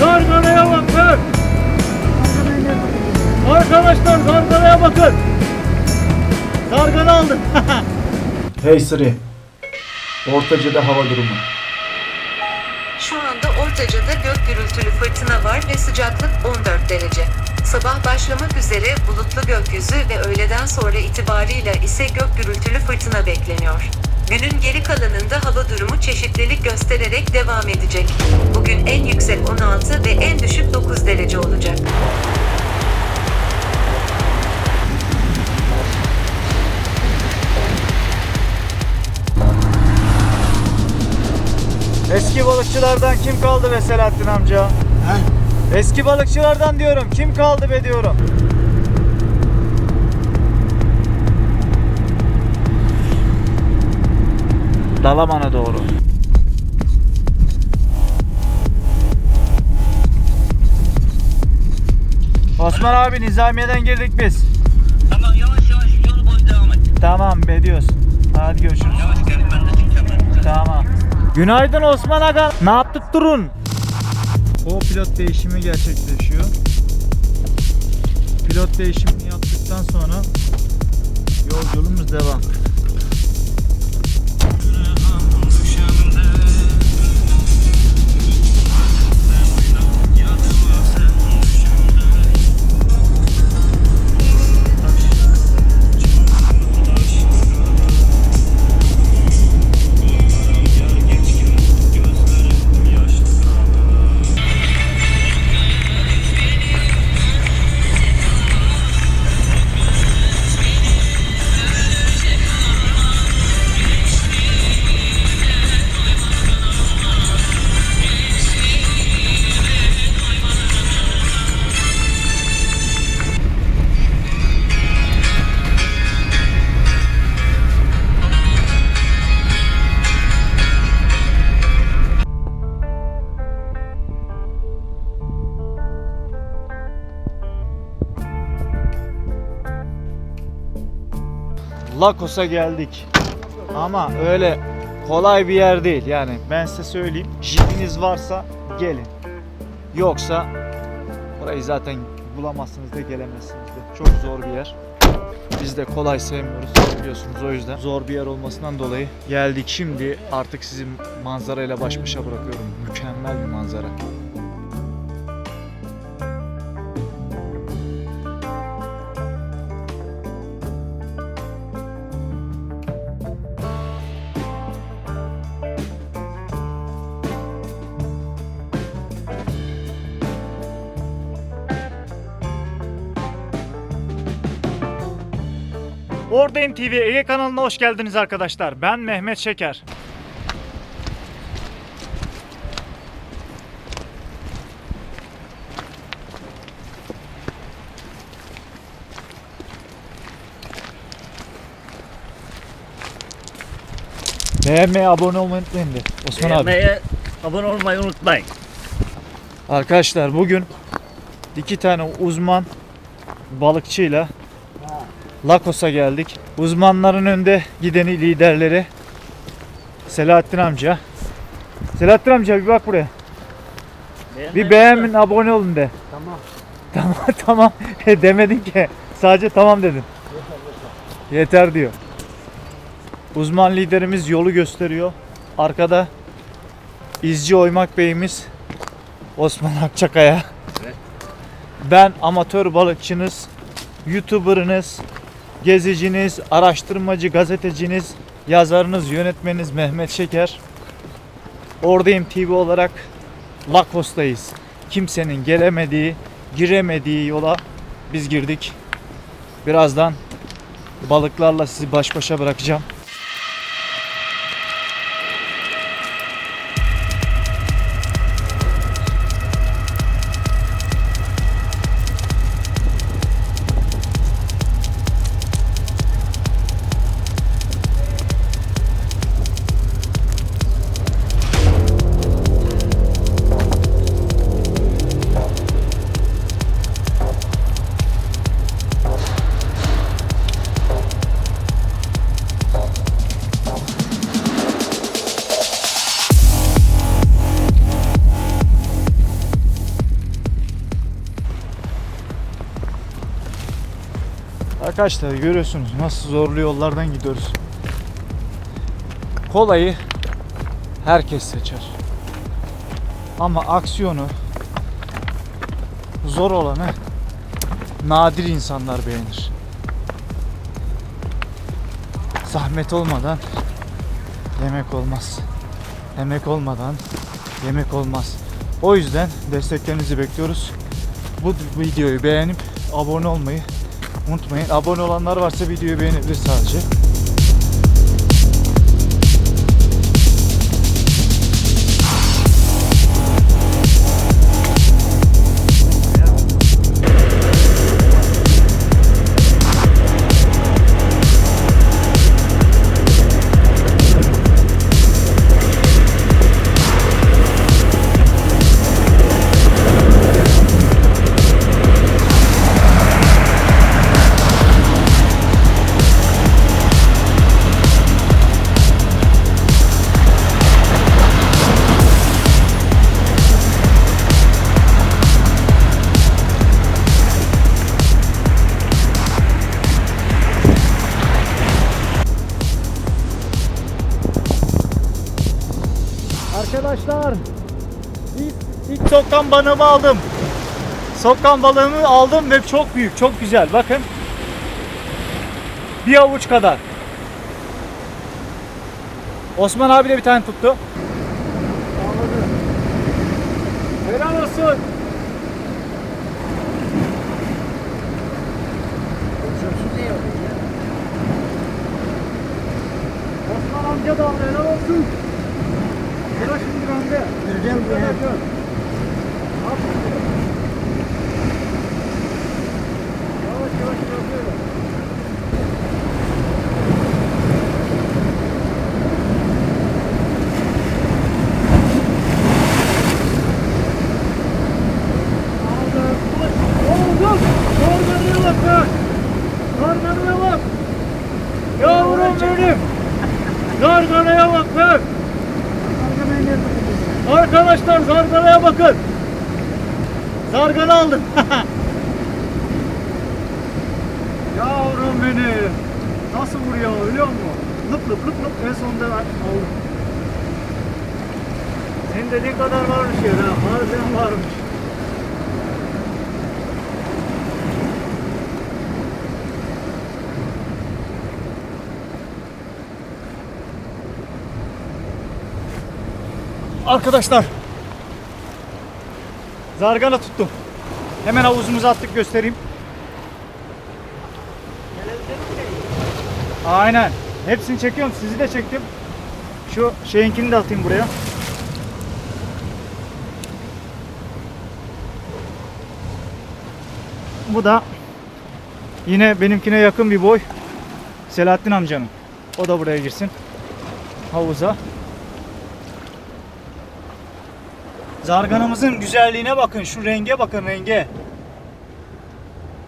Gargalaya bakın. Arkadaşlar gargalaya bakın. Gargala aldım. Hey Siri. Ortaca'da hava durumu. Şu anda Ortaca'da gök gürültülü fırtına var ve sıcaklık 14 derece. Sabah başlamak üzere bulutlu gökyüzü ve öğleden sonra itibarıyla ise gök gürültülü fırtına bekleniyor. Günün geri kalanında hava durumu çeşitlilik göstererek devam edecek. Bugün en yüksek 16 ve en düşük 9 derece olacak. Eski balıkçılardan kim kaldı be Selahattin amca? Eski balıkçılardan diyorum. Kim kaldı be diyorum. Dalaman'a doğru. Osman abi Nizamiye'den girdik biz. Tamam yavaş yavaş yol boyu devam et. Tamam ediyoruz. Hadi görüşürüz. Yavaş gel ben de çıkacağım ben. Tamam. Günaydın Osman Aga. Ne yaptık durun? O pilot değişimi gerçekleşiyor. Pilot değişimini yaptıktan sonra yolculuğumuz devam. Lakos'a geldik. Ama öyle kolay bir yer değil. Yani ben size söyleyeyim. Jipiniz varsa gelin. Yoksa burayı zaten bulamazsınız da gelemezsiniz de. Çok zor bir yer. Biz de kolay sevmiyoruz biliyorsunuz o yüzden. Zor bir yer olmasından dolayı geldik. Şimdi artık sizi manzarayla baş başa bırakıyorum. Mükemmel bir manzara. Oradayım TV Ege kanalına hoş geldiniz arkadaşlar. Ben Mehmet Şeker. Beğenmeyi, abone olmayı unutmayın de. Osman abi. Beğenmeyi, abone olmayı unutmayın. Arkadaşlar bugün iki tane uzman balıkçıyla Lakos'a geldik. Uzmanların önde gideni liderleri Selahattin amca. Selahattin amca bir bak buraya. Bir beğenin abone olun de. Tamam. Tamam tamam demedin ki. Sadece tamam dedin. Yeter diyor. Uzman liderimiz yolu gösteriyor. Arkada izci oymak beyimiz Osman Akçakaya. Ben amatör balıkçınız, YouTuber'ınız, geziciniz, araştırmacı, gazeteciniz, yazarınız, yönetmeniniz Mehmet Şeker. Oradayım TV olarak Lakos'tayız. Kimsenin gelemediği, giremediği yola biz girdik. Birazdan balıklarla sizi baş başa bırakacağım. Arkadaşlar görüyorsunuz nasıl zorlu yollardan gidiyoruz. Kolayı herkes seçer. Ama aksiyonu zor olanı nadir insanlar beğenir. Zahmet olmadan yemek olmaz. Emek olmadan yemek olmaz. O yüzden desteklerinizi bekliyoruz. Bu videoyu beğenip abone olmayı unutmayın. Abone olanlar varsa videoyu beğenebilir sadece. Arkadaşlar ilk, ilk sokkan balığımı aldım. Sokkan balığımı aldım ve çok büyük, çok güzel. Bakın. Bir avuç kadar. Osman abi de bir tane tuttu. Helal olsun. Osman amca da helal olsun. Sıra şimdi bende. Vereceğim buraya. Yavaş yavaş bırakıyorum. Aldım. Oğlum, Karganıya bak lan. Karganıya bak. Yavrum benim. Karganıya bak lan. Arkadaşlar zarganaya bakın. Zargana aldım. Yavrum benim. Nasıl vuruyor biliyor musun? Lıp lıp lıp lıp en sonunda aldım. Senin dediğin kadar varmış ya. ha, Harbiden varmış. Arkadaşlar Zargana tuttum. Hemen havuzumuza attık göstereyim. Aynen. Hepsini çekiyorum. Sizi de çektim. Şu şeyinkini de atayım buraya. Bu da yine benimkine yakın bir boy. Selahattin amcanın. O da buraya girsin. Havuza. Zarganamızın güzelliğine bakın. Şu renge bakın renge.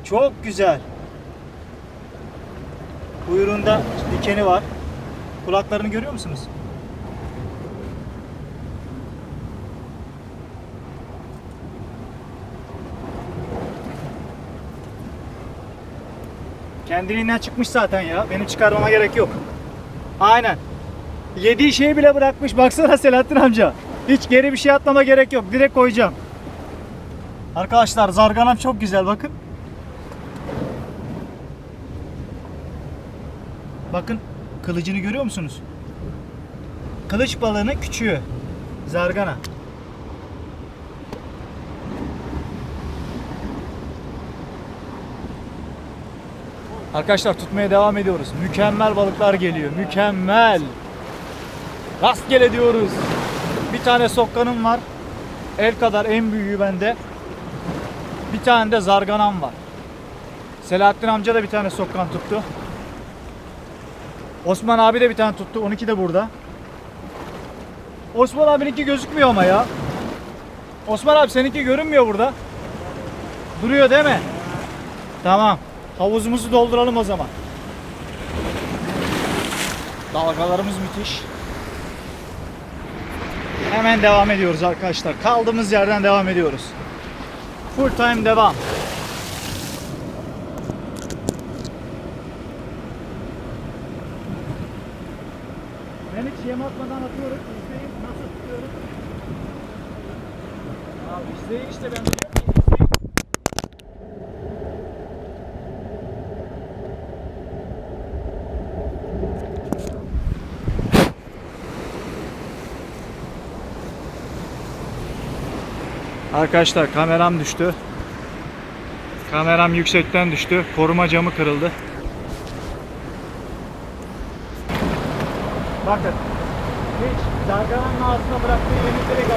Çok güzel. Kuyruğunda dikeni var. Kulaklarını görüyor musunuz? Kendiliğinden çıkmış zaten ya. Benim çıkarmama gerek yok. Aynen. Yediği şeyi bile bırakmış. Baksana Selahattin amca. Hiç geri bir şey atmama gerek yok. Direkt koyacağım. Arkadaşlar zarganam çok güzel bakın. Bakın kılıcını görüyor musunuz? Kılıç balığının küçüğü. Zargana. Arkadaşlar tutmaya devam ediyoruz. Mükemmel balıklar geliyor. Mükemmel. Rastgele diyoruz. Bir tane sokkanım var. El kadar en büyüğü bende. Bir tane de zarganam var. Selahattin amca da bir tane sokkan tuttu. Osman abi de bir tane tuttu. 12 de burada. Osman abininki gözükmüyor ama ya. Osman abi seninki görünmüyor burada. Duruyor değil mi? Tamam. Havuzumuzu dolduralım o zaman. Dalgalarımız müthiş. Hemen devam ediyoruz arkadaşlar. Kaldığımız yerden devam ediyoruz. Full time devam. Arkadaşlar kameram düştü. Kameram yüksekten düştü. Koruma camı kırıldı. Bakın. Hiç darganın ağzına bıraktığı yemi direkt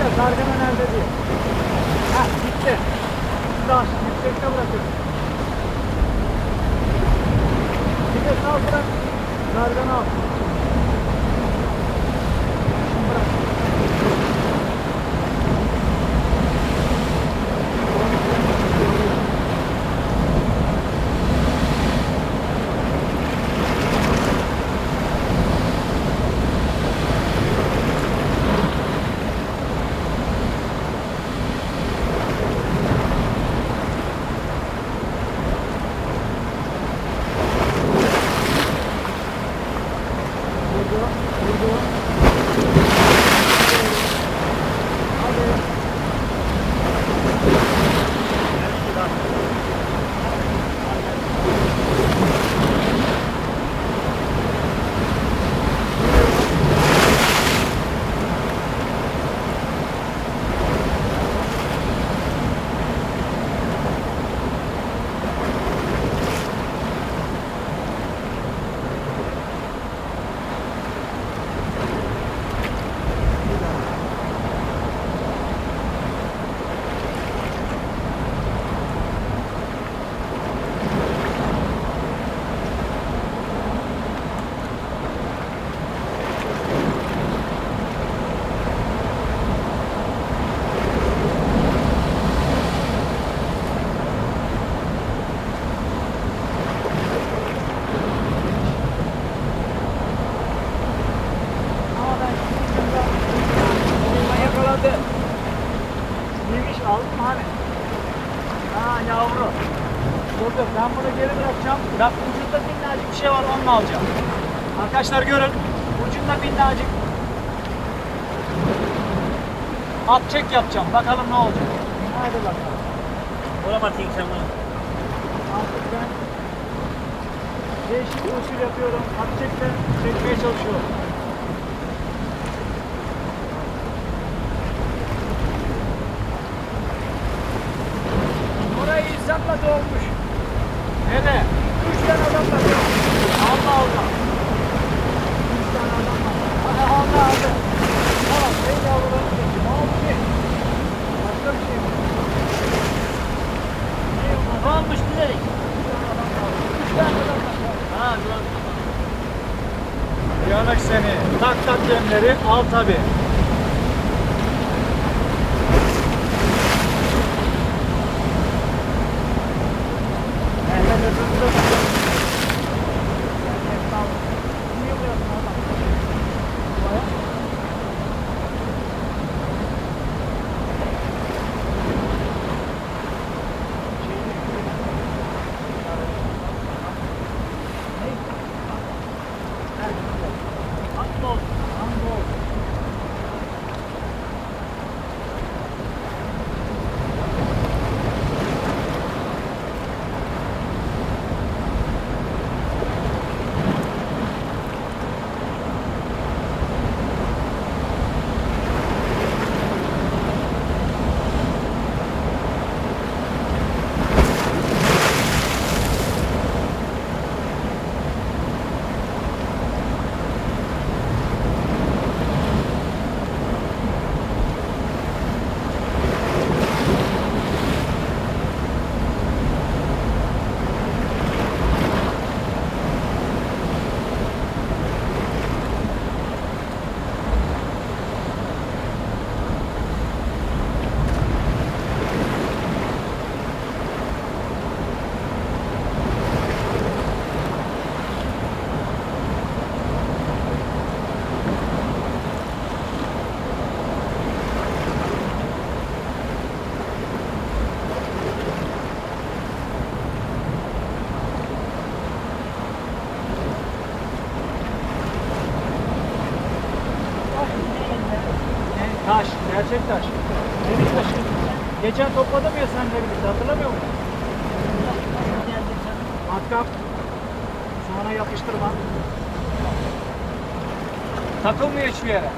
ya dargana nerede diye. Ha gitti. Aç, yüksekte bırakıyorum. Bir de sağ bırak. Dargana al. Şimdi bırak. Vurdu, vurdu. Hadi. Ama ben şimdi Onunla yakaladı. Yemiş aldın mı hani? Ha yavru. Dur dur ben bunu geri bırakacağım. Bak ucunda minnacık bir şey var onu alacağım. Arkadaşlar görün. Ucunda minnacık. At çek yapacağım. Bakalım ne olacak. Hadi bakalım. Ola batayım sen bunu. Artık ben değişik usul yapıyorum. At çekle çekmeye çalışıyorum. Orayı insanla dolmuş. Nere? Üç tane adamla dolmuş. Allah Allah. Üç tane adamla. Hadi aldı. Tamam ben yavrularını çektim. Ne oldu ki? Başka bir şey mi? Ne yok? Ne olmuş bilerek? Üç tane adam kaldı. Üç tane adam kaldı. Ha gördüm. Yanık seni. Tak tak yemleri al tabi. Gerçek taş. Deniz taşı. Geçen topladım ya seninle birlikte hatırlamıyor musun? Matkap. Sonra yapıştırma. Takılmıyor hiçbir yere.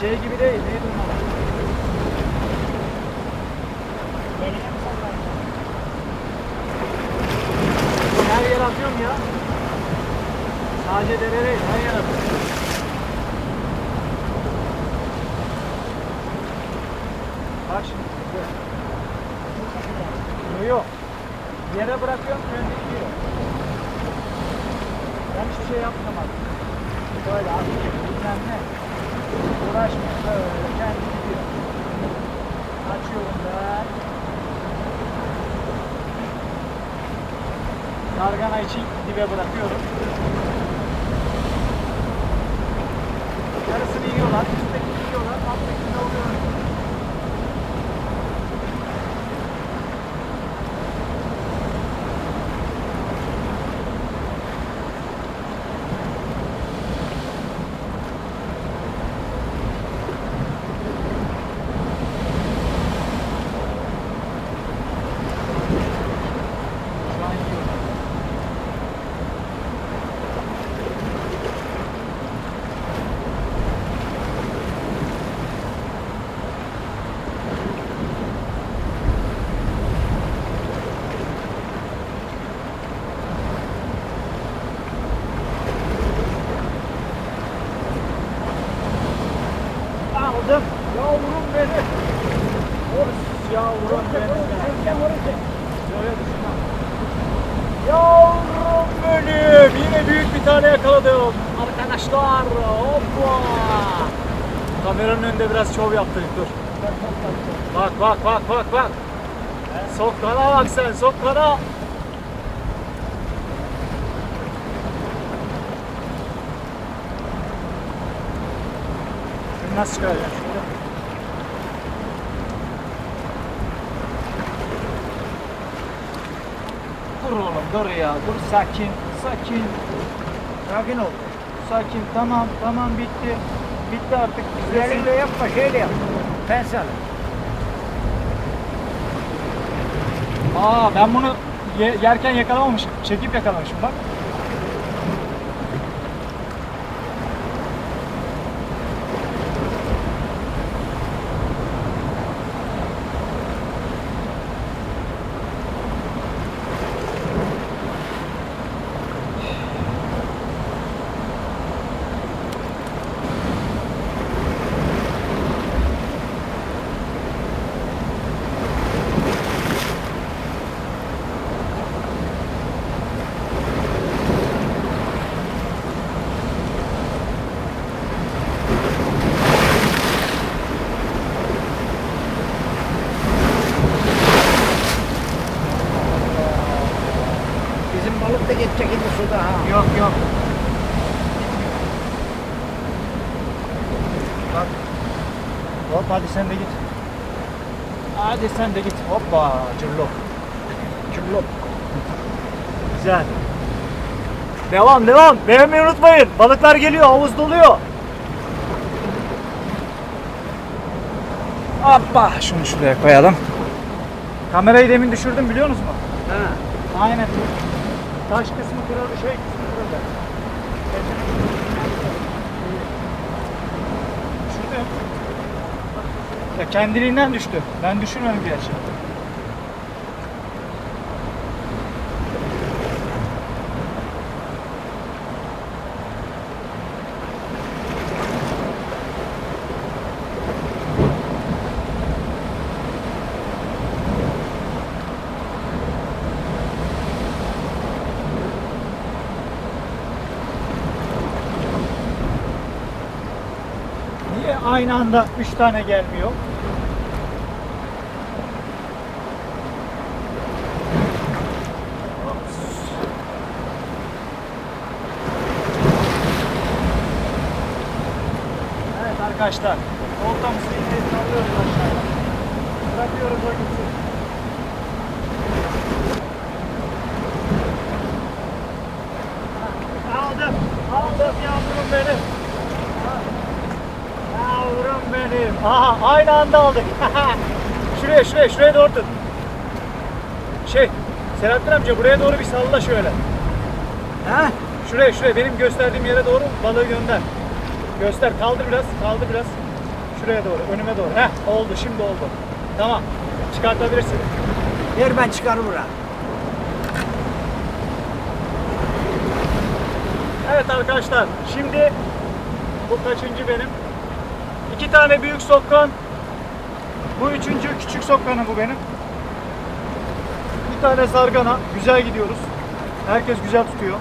Şey gibi değil. Neydi adı? Her yer atıyorum ya. Sadece dere değil, her yer atıyorum. Bak şimdi. gör. Yok yok. Bırakıyorum kendi gidiyor. Ben hiçbir şey yapmam Böyle abi bilmem ne. Uğraşmıyor. Böyle kendi gidiyor. Açıyorum ben. Gargana için dibe bırakıyorum. Yarısını yiyorlar, alttakini oluyor. Şu an yiyorlar. Aldım. Yavrum benim. Of yavrum benim. Şöyle düşünmem. Yavrum benim. Yine büyük bir tane yakaladım. Arkadaşlar. Hoppa. Biraz şov yaptık dur. Bak bak bak bak bak. Sok kana bak sen sok kana. Nasıl çıkaracaksın? Dur oğlum dur ya dur sakin sakin. Sakin ol. Sakin tamam tamam bitti. Bitti artık. Üzerinde yapma şöyle yap. Sana. Aa ben bunu ye- yerken yakalamamışım. Çekip yakalamışım bak. Geçecek şimdi suda ha. Yok yok. Bak. Hop hadi sen de git. Hadi sen de git. Hoppa cırlop. Cırlop. Güzel. Devam devam. Beğenmeyi unutmayın. Balıklar geliyor. Havuz doluyor. Hoppa. Şunu şuraya koyalım. Kamerayı demin düşürdüm biliyor musunuz? Ha. Aynen. Taş kısmı kırıldı, şey kısmı kırıldı. Ya kendiliğinden düştü. Ben düşürmedim gerçi. Niye aynı anda 3 tane gelmiyor? Evet arkadaşlar. Oltamızı indirip alıyoruz aşağıya. Bırakıyoruz o gitsin. Aldım. Aldım yavrum benim. Yavrum benim. Aha aynı anda aldık. şuraya şuraya şuraya doğru tut. Şey Selahattin amca buraya doğru bir salla şöyle. Ha? Şuraya şuraya benim gösterdiğim yere doğru balığı gönder. Göster kaldır biraz kaldır biraz. Şuraya doğru önüme doğru. Heh oldu şimdi oldu. Tamam çıkartabilirsin. Ver ben çıkarım bura. Evet arkadaşlar şimdi bu kaçıncı benim? İki tane büyük sokkan. Bu üçüncü küçük sokkanı bu benim. Bir tane zargana. Güzel gidiyoruz. Herkes güzel tutuyor.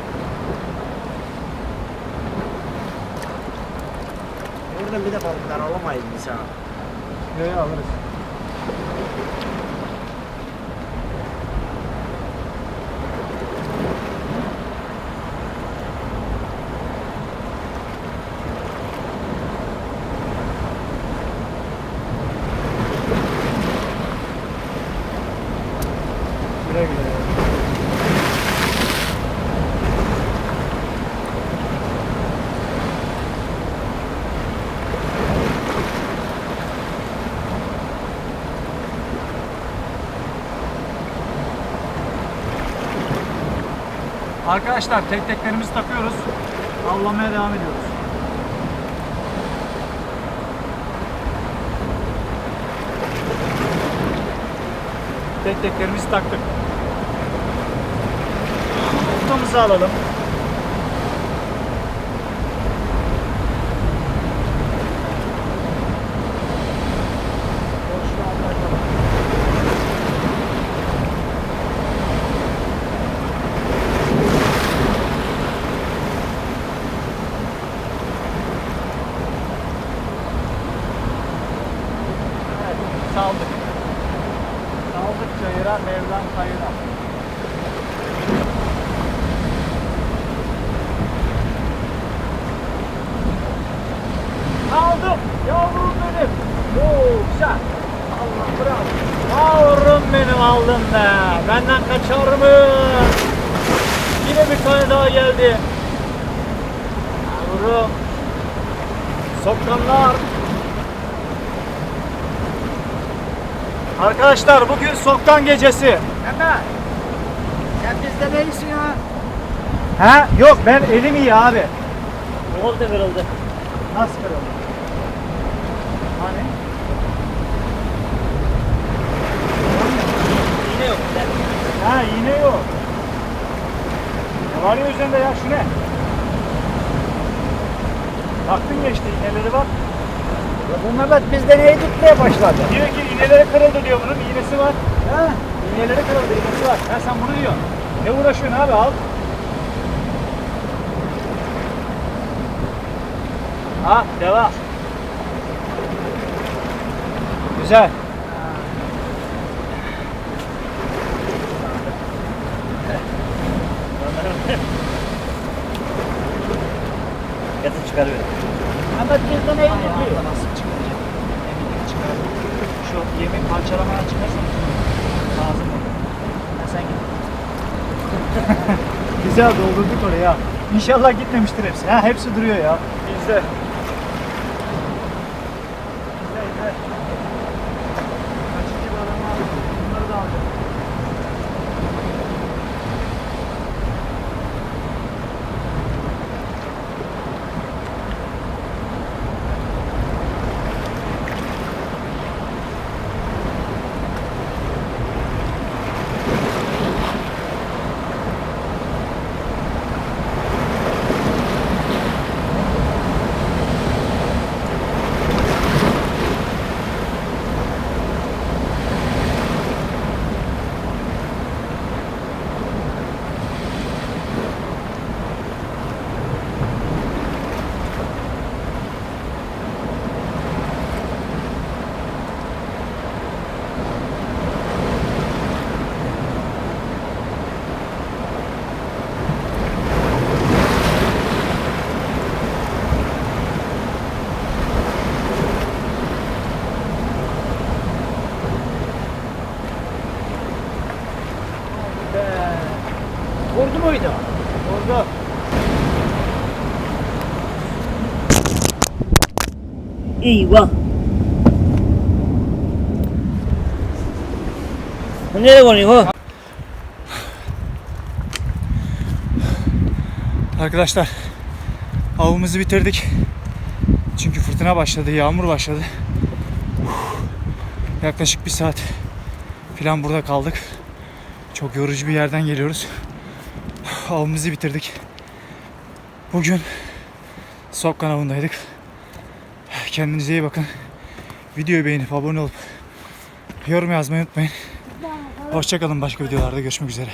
Buradan bir de balıklar alamayız biz ha. Yaya alırız. Arkadaşlar tek teklerimizi takıyoruz. Avlamaya devam ediyoruz. Tek teklerimizi taktık. Tutamızı alalım. Saldık. Saldık çayıra, Mevlam kayıra. Aldım. Yavrum benim. Oo, güzel. Allah bravo. Yavrum benim aldım be. Benden kaçar mı? Yine bir tane daha geldi. Yavrum. Sokkanlar. Arkadaşlar bugün sokkan gecesi. Hemen. Sen bizde neysin ya? Ha? Yok ben elim iyi abi. Oldu kırıldı. Nasıl kırıldı? Hani? Yine yok. Ha iğne yok. Ne var ya üzerinde ya şu ne? Baktın geçti iğneleri bak. Ya bunlar da bizde neyi tutmaya başladı? Diyor ki iğneleri kırıldı diyor bunun iğnesi var. Ha? İğneleri kırıldı iğnesi var. Ha sen bunu diyorsun. Ne uğraşıyorsun abi al. Ha devam. Güzel. Yatı çıkarıyor. Ama bizde neyi tutuyor? Nasıl çıkaracak? Eminim çıkar. Şu yemi parçalamaya çıkarsan lazım olur. Ha sen git. Güzel doldurduk oraya. İnşallah gitmemiştir hepsi. Ha hepsi duruyor ya. Bizde Oldu muydu? Oldu. Eyvah. Bu nereye konuyor? Arkadaşlar avımızı bitirdik. Çünkü fırtına başladı, yağmur başladı. Yaklaşık bir saat falan burada kaldık. Çok yorucu bir yerden geliyoruz. Avımızı bitirdik. Bugün Sokkan avındaydık. Kendinize iyi bakın. Videoyu beğenip abone olup yorum yazmayı unutmayın. Hoşçakalın başka videolarda görüşmek üzere.